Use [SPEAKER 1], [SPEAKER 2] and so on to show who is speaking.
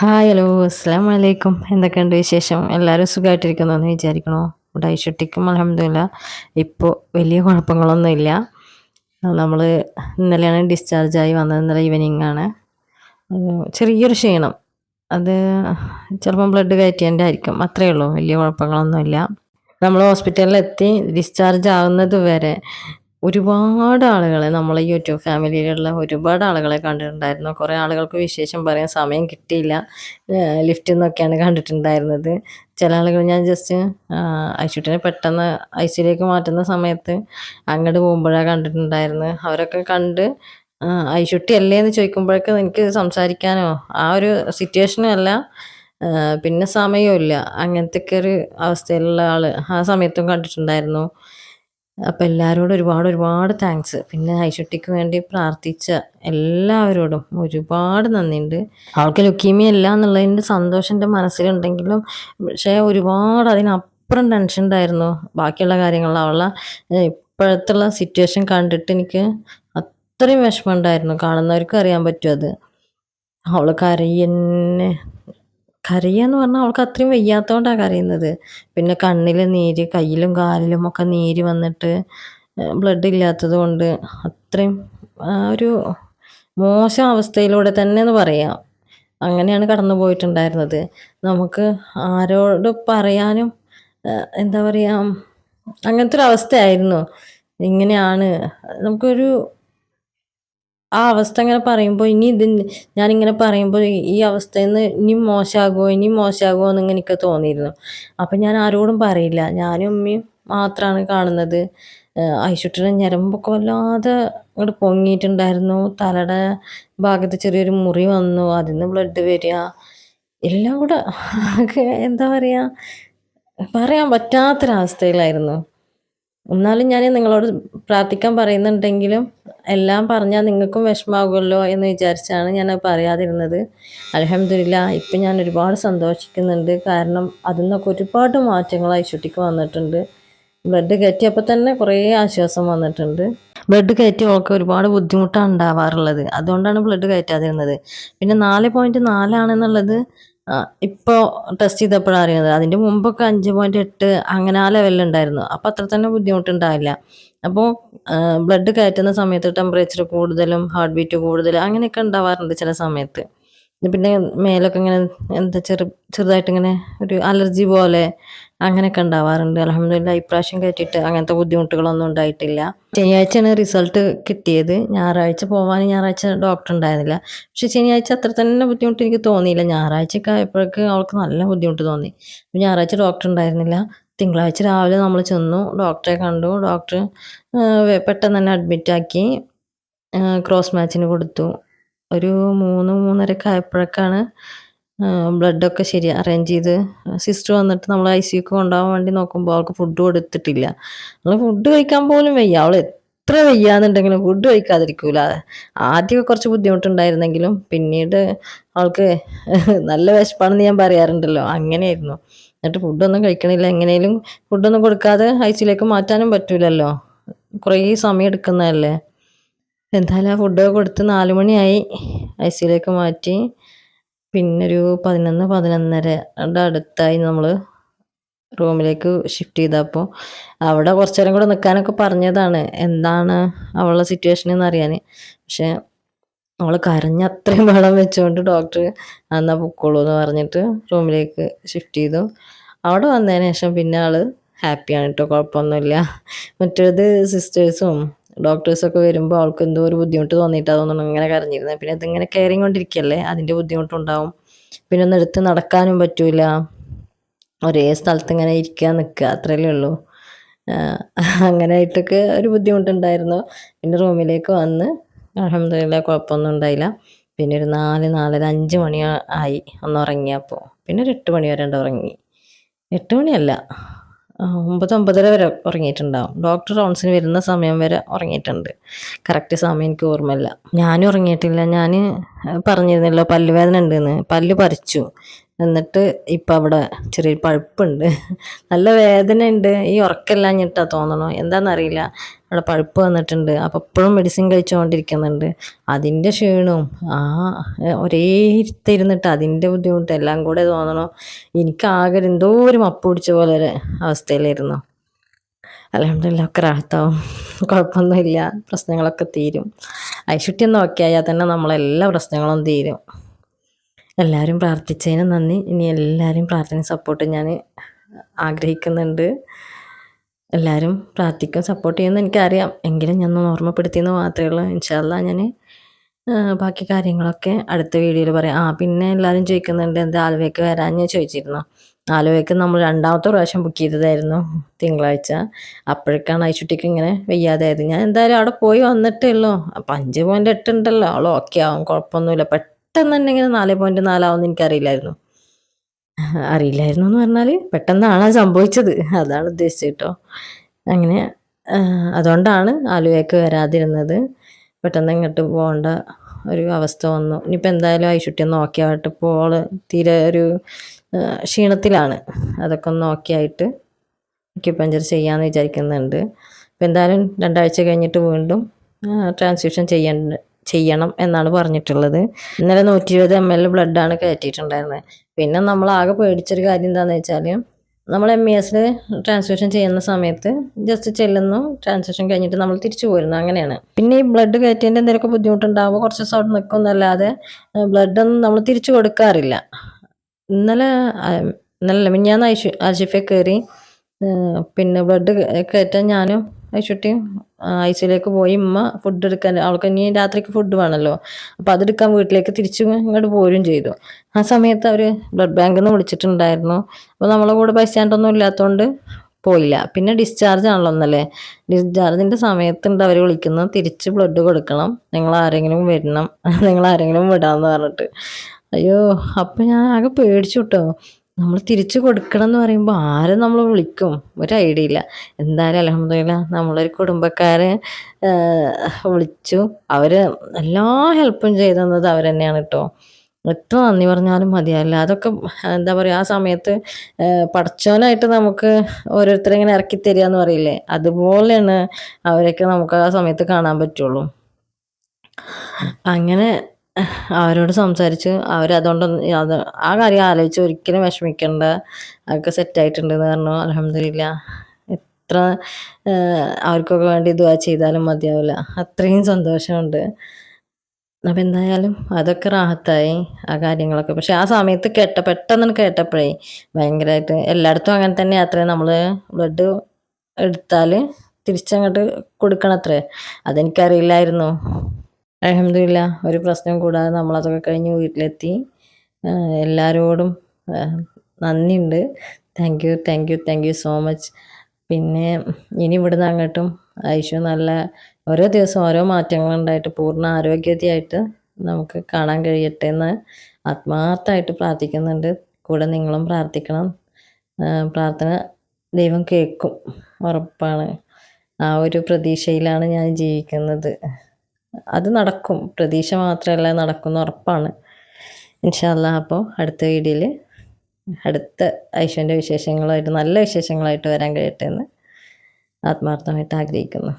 [SPEAKER 1] Hi hello അസ്സാം വലൈക്കും എന്തൊക്കെയുണ്ട് വിശേഷം? എല്ലാവരും സുഖമായിട്ടിരിക്കുന്നു എന്ന് വിചാരിക്കണോ. ഇവിടെ ഐഷുട്ടിക്കും അലഹമില്ല ഇപ്പോൾ വലിയ കുഴപ്പങ്ങളൊന്നുമില്ല. നമ്മൾ ഇന്നലെയാണ് ഡിസ്ചാർജായി വന്നത്. ഇന്നലെ ഈവനിങ് ആണ്. ചെറിയൊരു ക്ഷീണം. അത് ചിലപ്പം ബ്ലഡ് കയറ്റിയതിന്റെ ആയിരിക്കും അത്രയേ ഉള്ളൂ. വലിയ കുഴപ്പങ്ങളൊന്നുമില്ല. നമ്മൾ ഹോസ്പിറ്റലിലെത്തി ഡിസ്ചാർജ് ആവുന്നത് വരെ ഒരുപാട് ആളുകളെ നമ്മളെ യൂട്യൂബ് ഫാമിലിയിലുള്ള ഒരുപാട് ആളുകളെ കണ്ടിട്ടുണ്ടായിരുന്നു. കുറേ ആളുകൾക്ക് വിശേഷം പറയാൻ സമയം കിട്ടിയില്ല. ലിഫ്റ്റിൽ നിന്നൊക്കെയാണ് കണ്ടിട്ടുണ്ടായിരുന്നത്. ചില ആളുകൾ ഞാൻ ജസ്റ്റ് ഐശുട്ടിനെ പെട്ടെന്ന് ഐസിയിലേക്ക് മാറ്റുന്ന സമയത്ത് അങ്ങോട്ട് പോകുമ്പോഴാണ് കണ്ടിട്ടുണ്ടായിരുന്നത് അവരൊക്കെ കണ്ട് ഐഷുട്ടി അല്ലേ എന്ന് ചോദിക്കുമ്പോഴൊക്കെ എനിക്ക് സംസാരിക്കാനോ ആ ഒരു സിറ്റുവേഷനും അല്ല. പിന്നെ സമയമില്ല അങ്ങനത്തെ ഒരു അവസ്ഥയിലുള്ള ആൾ ആ സമയത്തും കണ്ടിട്ടുണ്ടായിരുന്നു. അപ്പം എല്ലാവരോടും ഒരുപാട് ഒരുപാട് താങ്ക്സ് പിന്നെ ഐശുട്ടിക്ക് വേണ്ടി പ്രാർത്ഥിച്ച എല്ലാവരോടും ഒരുപാട് നന്ദിയുണ്ട്. ആൾക്ക് ലുക്കീമിയ അല്ല എന്നുള്ളതിന്റെ സന്തോഷം എന്റെ മനസ്സിലുണ്ടെങ്കിലും പക്ഷേ ഒരുപാട് അതിനപ്പുറം ടെൻഷൻ ഉണ്ടായിരുന്നു. ബാക്കിയുള്ള കാര്യങ്ങളിൽ അവളെ ഇപ്പോഴത്തുള്ള സിറ്റുവേഷൻ കണ്ടിട്ട് എനിക്ക് അത്രയും വിഷമം ഉണ്ടായിരുന്നു. കാണുന്നവർക്ക് അറിയാൻ പറ്റും അത്. അവൾ കരയന്നെ കരയാന്ന് പറഞ്ഞാൽ അവൾക്ക് അത്രയും വയ്യാത്തതുകൊണ്ടാണ് കരയുന്നത്. പിന്നെ കണ്ണിൽ നീര് കയ്യിലും കാലിലും ഒക്കെ നീര് വന്നിട്ട് ബ്ലഡ് ഇല്ലാത്തത് കൊണ്ട് അത്രയും ആ ഒരു മോശം അവസ്ഥയിലൂടെ തന്നെ എന്ന് പറയാം. അങ്ങനെയാണ് കടന്നു പോയിട്ടുണ്ടായിരുന്നത്. നമുക്ക് ആരോട് പറയാനും എന്താ പറയുക അങ്ങനത്തെ ഒരു അവസ്ഥയായിരുന്നു ഇങ്ങനെയാണ്. നമുക്കൊരു ആ അവസ്ഥ ഇങ്ങനെ പറയുമ്പോൾ ഇനി ഇത് ഞാനിങ്ങനെ പറയുമ്പോൾ ഈ അവസ്ഥയിൽ നിന്ന് ഇനി മോശമാകുമോ ഇനി മോശമാകുമോ എന്നിങ്ങനെ എനിക്ക് തോന്നിയിരുന്നു. അപ്പം ഞാൻ ആരോടും പറയില്ല. ഞാനും ഉമ്മയും മാത്രമാണ് കാണുന്നത്. ഐശുട്ടിയുടെ ഞരമ്പൊക്കെ വല്ലാതെ അങ്ങോട്ട് പൊങ്ങിയിട്ടുണ്ടായിരുന്നു. തലയുടെ ഭാഗത്ത് ചെറിയൊരു മുറി വന്നു. അതിൽ നിന്ന് ബ്ലഡ് വരിക. എല്ലാം കൂടെ എന്താ പറയുക പറയാൻ പറ്റാത്തൊരവസ്ഥയിലായിരുന്നു. എന്നാലും ഞാൻ നിങ്ങളോട് പ്രാർത്ഥിക്കാൻ പറയുന്നുണ്ടെങ്കിലും എല്ലാം പറഞ്ഞാൽ നിങ്ങൾക്കും വിഷമാകുമല്ലോ എന്ന് വിചാരിച്ചാണ് ഞാൻ പറയാതിരുന്നത്. അലഹമില്ല ഇപ്പം ഞാൻ ഒരുപാട് സന്തോഷിക്കുന്നുണ്ട്. കാരണം അതിൽ നിന്നൊക്കെ ഒരുപാട് മാറ്റങ്ങൾ ഐശുട്ടിക്ക് വന്നിട്ടുണ്ട്. ബ്ലഡ് കയറ്റിയപ്പോൾ തന്നെ കുറേ ആശ്വാസം വന്നിട്ടുണ്ട്. ബ്ലഡ് കയറ്റി അവൾക്ക് ഒരുപാട് ബുദ്ധിമുട്ടാണ് ഉണ്ടാവാറുള്ളത്. അതുകൊണ്ടാണ് ബ്ലഡ് കയറ്റാതിരുന്നത്. പിന്നെ നാല് പോയിന്റ് നാലാണെന്നുള്ളത് ഇപ്പോൾ ടെസ്റ്റ് ചെയ്തപ്പോഴാണ് അറിയുന്നത്. അതിന്റെ മുമ്പൊക്കെ അഞ്ച് പോയിന്റ് എട്ട് അങ്ങനെ ആ ലെവലിലുണ്ടായിരുന്നു അപ്പോൾ അത്ര തന്നെ ബുദ്ധിമുട്ടുണ്ടാവില്ല അപ്പോൾ ബ്ലഡ് കയറ്റുന്ന സമയത്ത് ടെമ്പറേച്ചർ കൂടുതലും ഹാർട്ട് ബീറ്റ് കൂടുതലും അങ്ങനെയൊക്കെ ഉണ്ടാവാറുണ്ട് ചില സമയത്ത്. പിന്നെ മേലൊക്കെ ഇങ്ങനെ എന്താ ചെറു ചെറുതായിട്ട് ഇങ്ങനെ ഒരു അലർജി പോലെ അങ്ങനെയൊക്കെ ഉണ്ടാവാറുണ്ട്. അലഹമില്ല ഇപ്രാവശ്യം കയറ്റിയിട്ട് അങ്ങനത്തെ ബുദ്ധിമുട്ടുകളൊന്നും ഉണ്ടായിട്ടില്ല. ശനിയാഴ്ചയാണ് റിസൾട്ട് കിട്ടിയത്. ഞായറാഴ്ച പോകാൻ ഞായറാഴ്ച ഡോക്ടർ ഉണ്ടായിരുന്നില്ല. പക്ഷെ ശനിയാഴ്ച അത്ര തന്നെ ബുദ്ധിമുട്ട് എനിക്ക് തോന്നിയില്ല. ഞായറാഴ്ചയൊക്കെ ആയപ്പോഴേക്ക് അവൾക്ക് നല്ല ബുദ്ധിമുട്ട് തോന്നി. ഞായറാഴ്ച ഡോക്ടർ ഉണ്ടായിരുന്നില്ല. തിങ്കളാഴ്ച രാവിലെ നമ്മൾ ചെന്നു ഡോക്ടറെ കണ്ടു. ഡോക്ടർ പെട്ടെന്ന് തന്നെ അഡ്മിറ്റാക്കി ക്രോസ് മാച്ചിന് കൊടുത്തു. ഒരു മൂന്ന് മൂന്നരയൊക്കെ ആയപ്പോഴേക്കാണ് ബ്ലഡൊക്കെ ശരി അറേഞ്ച് ചെയ്ത്. സിസ്റ്റർ വന്നിട്ട് നമ്മൾ ഐ സിക്ക് കൊണ്ടുപോകാൻ വേണ്ടി നോക്കുമ്പോൾ അവൾക്ക് ഫുഡ് കൊടുത്തിട്ടില്ല. നമ്മൾ ഫുഡ് കഴിക്കാൻ പോലും വയ്യ. അവൾ എത്ര വയ്യാന്നുണ്ടെങ്കിലും ഫുഡ് കഴിക്കാതിരിക്കൂല. ആദ്യമൊക്കെ കുറച്ച് ബുദ്ധിമുട്ടുണ്ടായിരുന്നെങ്കിലും പിന്നീട് അവൾക്ക് നല്ല വിശപ്പാണെന്ന് ഞാൻ പറയാറുണ്ടല്ലോ. അങ്ങനെയായിരുന്നു. എന്നിട്ട് ഫുഡൊന്നും കഴിക്കണില്ല. എങ്ങനെയും ഫുഡൊന്നും കൊടുക്കാതെ ഐ സിയിലേക്ക് മാറ്റാനും പറ്റൂലല്ലോ. കുറേ സമയം എടുക്കുന്നതല്ലേ? എന്തായാലും ആ ഫുഡൊക്കെ കൊടുത്ത് നാല് മണിയായി. ഐ സിയിലേക്ക് മാറ്റി. പിന്നൊരു പതിനൊന്ന് പതിനൊന്നര യുടെ അടുത്തായി നമ്മൾ റൂമിലേക്ക് ഷിഫ്റ്റ് ചെയ്തപ്പോൾ അവിടെ കുറച്ചു നേരം കൂടെ നിൽക്കാനൊക്കെ പറഞ്ഞതാണ്. എന്താണ് അവളുടെ സിറ്റുവേഷൻ എന്ന് അറിയാൻ പക്ഷേ അവൾ കരഞ്ഞ അത്രയും വെള്ളം വെച്ചുകൊണ്ട് ഡോക്ടർ എന്നാൽ പൊക്കോളൂ എന്ന് പറഞ്ഞിട്ട് റൂമിലേക്ക് ഷിഫ്റ്റ് ചെയ്തു. അവിടെ വന്നതിന് ശേഷം പിന്നെ ആൾ ഹാപ്പിയാണ് കേട്ടോ കുഴപ്പമൊന്നുമില്ല. മറ്റേത് സിസ്റ്റേഴ്സും ഡോക്ടേഴ്സൊക്കെ വരുമ്പോൾ അവൾക്ക് എന്തോ ഒരു ബുദ്ധിമുട്ട് തോന്നിയിട്ടാ തോന്നുന്നു. ഇങ്ങനെ കരഞ്ഞിരുന്നത് പിന്നെ ഇതിങ്ങനെ കയറിയും കൊണ്ടിരിക്കുകയല്ലേ അതിന്റെ ബുദ്ധിമുട്ടുണ്ടാവും. പിന്നെ ഒന്ന് എടുത്ത് നടക്കാനും പറ്റൂല. ഒരേ സ്ഥലത്ത് ഇങ്ങനെ ഇരിക്കുക നിൽക്കുക അത്രയല്ലേ ഉള്ളൂ. അങ്ങനെ ആയിട്ടൊക്കെ ഒരു ബുദ്ധിമുട്ടുണ്ടായിരുന്നു. പിന്നെ റൂമിലേക്ക് വന്ന് അലഹമില്ല കുഴപ്പമൊന്നും ഉണ്ടായില്ല. പിന്നെ ഒരു നാല് നാലര അഞ്ച് മണി ആയി ഒന്ന് ഉറങ്ങിയപ്പോൾ പിന്നെ ഒരു എട്ട് മണി വരെ ഉണ്ട് ഉറങ്ങി. എട്ട് മണിയല്ല. ഒമ്പത് ഒമ്പതര വരെ ഉറങ്ങിയിട്ടുണ്ടാവും. ഡോക്ടർ റൗൺസിന് വരുന്ന സമയം വരെ ഉറങ്ങിയിട്ടുണ്ട്. കറക്റ്റ് സമയം എനിക്ക് ഓർമ്മയില്ല. ഞാനും ഉറങ്ങിയിട്ടില്ല. ഞാൻ പറഞ്ഞിരുന്നല്ലോ പല്ലുവേദന ഉണ്ടെന്ന്. പല്ല് പറിച്ചു. എന്നിട്ട് ഇപ്പം അവിടെ ചെറിയൊരു പഴുപ്പുണ്ട്. നല്ല വേദന ഉണ്ട് ഈ ഉറക്കമില്ലാഞ്ഞിട്ടാണ് തോന്നണോ. എന്താണെന്നറിയില്ല അവിടെ പഴുപ്പ് വന്നിട്ടുണ്ട്. അപ്പോൾ എപ്പോഴും മെഡിസിൻ കഴിച്ചുകൊണ്ടിരിക്കുന്നുണ്ട് അതിന്റെ ക്ഷീണവും ആ ഒരേ ഇരുത്തിരുന്നിട്ട് അതിന്റെ ബുദ്ധിമുട്ട് എല്ലാം കൂടെ തോന്നണോ. എനിക്കാകെ എന്തോ ഒരു മപ്പ് പിടിച്ച പോലെ ഒരു അവസ്ഥയിലായിരുന്നു. അലഹമില്ല ഒക്കെ റാഹത്താവും. കുഴപ്പമൊന്നുമില്ല. പ്രശ്നങ്ങളൊക്കെ തീരും. ഐശുട്ടി ഒന്ന് ഓക്കെ ആയാൽ തന്നെ നമ്മളെല്ലാ പ്രശ്നങ്ങളും തീരും. എല്ലാവരും പ്രാർത്ഥിച്ചതിന് നന്ദി. ഇനി എല്ലാവരും പ്രാർത്ഥന സപ്പോർട്ട് ഞാൻ ആഗ്രഹിക്കുന്നുണ്ട്. എല്ലാവരും പ്രാർത്ഥിക്കും സപ്പോർട്ട് ചെയ്യുമെന്ന് എനിക്കറിയാം. എങ്കിലും ഞാൻ ഒന്ന് ഓർമ്മപ്പെടുത്തിയെന്ന് മാത്രമേ ഉള്ളൂ. ഇൻഷാല്ല ഞാൻ ബാക്കി കാര്യങ്ങളൊക്കെ അടുത്ത വീഡിയോയിൽ പറയാം. ആ പിന്നെ എല്ലാവരും ചോദിക്കുന്നുണ്ട് എന്താ ആലുവയ്ക്ക് വരാൻ ഞാൻ ചോദിച്ചിരുന്നു. ആലുവയ്ക്ക് നമ്മൾ രണ്ടാമത്തെ പ്രാവശ്യം ബുക്ക് ചെയ്തതായിരുന്നു തിങ്കളാഴ്ച. അപ്പോഴേക്കാണ് ഐശുട്ടിക്ക് ഇങ്ങനെ വയ്യാതായത്. ഞാൻ എന്തായാലും അവിടെ പോയി വന്നിട്ടേ ഉള്ളൂ. അപ്പം അഞ്ച് പോയിന്റ് എട്ട് ഉണ്ടല്ലോ. അവൾ ഓക്കെ ആവും കുഴപ്പമൊന്നുമില്ല. പെട്ടെന്ന് തന്നെ ഇങ്ങനെ നാല് പോയിന്റ് നാലാവുമെന്ന് എനിക്കറിയില്ലായിരുന്നു. അറിയില്ലായിരുന്നു എന്ന് പറഞ്ഞാൽ പെട്ടെന്നാണ് സംഭവിച്ചത്. അതാണ് ഉദ്ദേശിച്ചത് കേട്ടോ. അങ്ങനെ അതുകൊണ്ടാണ് ആലുവയ്ക്ക് വരാതിരുന്നത്. പെട്ടെന്ന് ഇങ്ങോട്ട് പോകേണ്ട ഒരു അവസ്ഥ വന്നു. ഇനിയിപ്പോൾ എന്തായാലും ഐശുട്ടി ഒന്ന് ഓക്കെ പോൾ തീരെ ഒരു ക്ഷീണത്തിലാണ്. അതൊക്കെ ഒന്ന് ഓക്കെ ആയിട്ട് ചെയ്യാമെന്ന് വിചാരിക്കുന്നുണ്ട്. അപ്പോൾ എന്തായാലും രണ്ടാഴ്ച കഴിഞ്ഞിട്ട് വീണ്ടും ട്രാൻസ്ഫ്യൂഷൻ ചെയ്യേണ്ട ചെയ്യണം എന്നാണ് പറഞ്ഞിട്ടുള്ളത്. ഇന്നലെ നൂറ്റി ഇരുപത് എം എൽ ബ്ലഡാണ് കയറ്റിയിട്ടുണ്ടായിരുന്നത് പിന്നെ നമ്മൾ ആകെ പേടിച്ചൊരു കാര്യം എന്താണെന്ന് വെച്ചാൽ നമ്മൾ എം ഇ എസിൽ ട്രാൻസ്ഫ്യൂഷൻ ചെയ്യുന്ന സമയത്ത് ജസ്റ്റ് ചെല്ലുന്നു ട്രാൻസ്ഫ്യൂഷൻ കഴിഞ്ഞിട്ട് നമ്മൾ തിരിച്ചു പോരുന്നു അങ്ങനെയാണ്. പിന്നെ ഈ ബ്ലഡ് കയറ്റിയതിന്റെ എന്തെങ്കിലുമൊക്കെ ബുദ്ധിമുട്ടുണ്ടാകുമ്പോൾ കുറച്ച് ദിവസം അവിടെ നിൽക്കുന്നല്ലാതെ ബ്ലഡൊന്നും നമ്മൾ തിരിച്ചു കൊടുക്കാറില്ല. ഇന്നലെ ഇന്നലെ മിഞ്ഞാന്ന് ഐഷു ആശിഫെ കയറി പിന്നെ ബ്ലഡ് കയറ്റാൻ ഞാനും ഐശുട്ടിയും ഐ സിയിലേക്ക് പോയി ഉമ്മ ഫുഡ് എടുക്കാൻ. അവൾക്ക് ഇനി രാത്രിക്ക് ഫുഡ് വേണമല്ലോ അപ്പോൾ അതെടുക്കാൻ വീട്ടിലേക്ക് തിരിച്ചു ഇങ്ങോട്ട് പോരും ചെയ്തു. ആ സമയത്ത് അവർ ബ്ലഡ് ബാങ്കിൽ നിന്ന് വിളിച്ചിട്ടുണ്ടായിരുന്നു. അപ്പോൾ നമ്മളെ കൂടെ പൈസാണ്ടൊന്നും ഇല്ലാത്തതുകൊണ്ട് പോയില്ല. പിന്നെ ഡിസ്ചാർജ് ആണല്ലോ ഒന്നല്ലേ ഡിസ്ചാർജിന്റെ സമയത്തുണ്ട് അവർ വിളിക്കുന്നത്? തിരിച്ച് ബ്ലഡ് കൊടുക്കണം. നിങ്ങൾ ആരെങ്കിലും വരണം. നിങ്ങൾ ആരെങ്കിലും വിടാമെന്ന് പറഞ്ഞിട്ട്. അയ്യോ അപ്പം ഞാൻ ആകെ പേടിച്ചു കേട്ടോ നമ്മൾ തിരിച്ചു കൊടുക്കണം എന്ന് പറയുമ്പോൾ ആരും നമ്മൾ വിളിക്കും. ഒരു ഐഡിയ ഇല്ല. എന്തായാലും അലഹമ്മദില്ല നമ്മളൊരു കുടുംബക്കാരെ വിളിച്ചു. അവർ എല്ലാ ഹെൽപ്പും ചെയ്തു തന്നത് അവർ തന്നെയാണ് കേട്ടോ. എത്ര നന്ദി പറഞ്ഞാലും മതിയല്ല അതൊക്കെ എന്താ പറയുക ആ സമയത്ത് പഠിച്ചവനായിട്ട് നമുക്ക് ഓരോരുത്തരെ ഇങ്ങനെ ഇറക്കി തരിക എന്ന് പറയില്ലേ? അതുപോലെയാണ് അവരൊക്കെ നമുക്ക് ആ സമയത്ത് കാണാൻ പറ്റുള്ളൂ. അങ്ങനെ അവരോട് സംസാരിച്ച് അവരതുകൊണ്ടൊന്നും അത് ആ കാര്യം ആലോചിച്ച് ഒരിക്കലും വിഷമിക്കേണ്ട. അതൊക്കെ സെറ്റായിട്ടുണ്ടെന്ന് പറഞ്ഞു. അലഹമില്ല എത്ര അവർക്കൊക്കെ വേണ്ടി ഇത് ചെയ്താലും മതിയാവില്ല അത്രയും സന്തോഷമുണ്ട്. അപ്പം എന്തായാലും അതൊക്കെ റാഹത്തായി ആ കാര്യങ്ങളൊക്കെ. പക്ഷെ ആ സമയത്ത് കേട്ട പെട്ടെന്ന് കേട്ടപ്പോഴേ ഭയങ്കരമായിട്ട് എല്ലായിടത്തും അങ്ങനെ തന്നെ അത്രേ നമ്മൾ ബ്ലഡ് എടുത്താൽ തിരിച്ചങ്ങോട്ട് കൊടുക്കണത്രേ. അതെനിക്കറിയില്ലായിരുന്നു. അലഹമില്ല ഒരു പ്രശ്നം കൂടാതെ നമ്മളതൊക്കെ കഴിഞ്ഞ് വീട്ടിലെത്തി. എല്ലാവരോടും നന്ദിയുണ്ട്. Thank you thank you thank you so much പിന്നെ ഇനി ഇവിടുന്ന് അങ്ങോട്ടും ഐശു നല്ല ഓരോ ദിവസം ഓരോ മാറ്റങ്ങളുണ്ടായിട്ട് പൂർണ ആരോഗ്യതയായിട്ട് നമുക്ക് കാണാൻ കഴിയട്ടെ എന്ന് ആത്മാർത്ഥമായിട്ട് പ്രാർത്ഥിക്കുന്നുണ്ട്. കൂടെ നിങ്ങളും പ്രാർത്ഥിക്കണം. പ്രാർത്ഥന ദൈവം കേൾക്കും. ഉറപ്പാണ്. ആ ഒരു പ്രതീക്ഷയിലാണ് ഞാൻ ജീവിക്കുന്നത്. അത് നടക്കും. പ്രതീക്ഷ മാത്രമല്ല നടക്കുന്ന ഉറപ്പാണ്. ഇൻഷാല്ല അപ്പോൾ അടുത്ത വീഡിയോയിൽ അടുത്ത ഐശ്വന്റെ വിശേഷങ്ങളായിട്ട് നല്ല വിശേഷങ്ങളായിട്ട് വരാൻ കഴിയട്ടെ എന്ന് ആത്മാർത്ഥമായിട്ട് ആഗ്രഹിക്കുന്നു.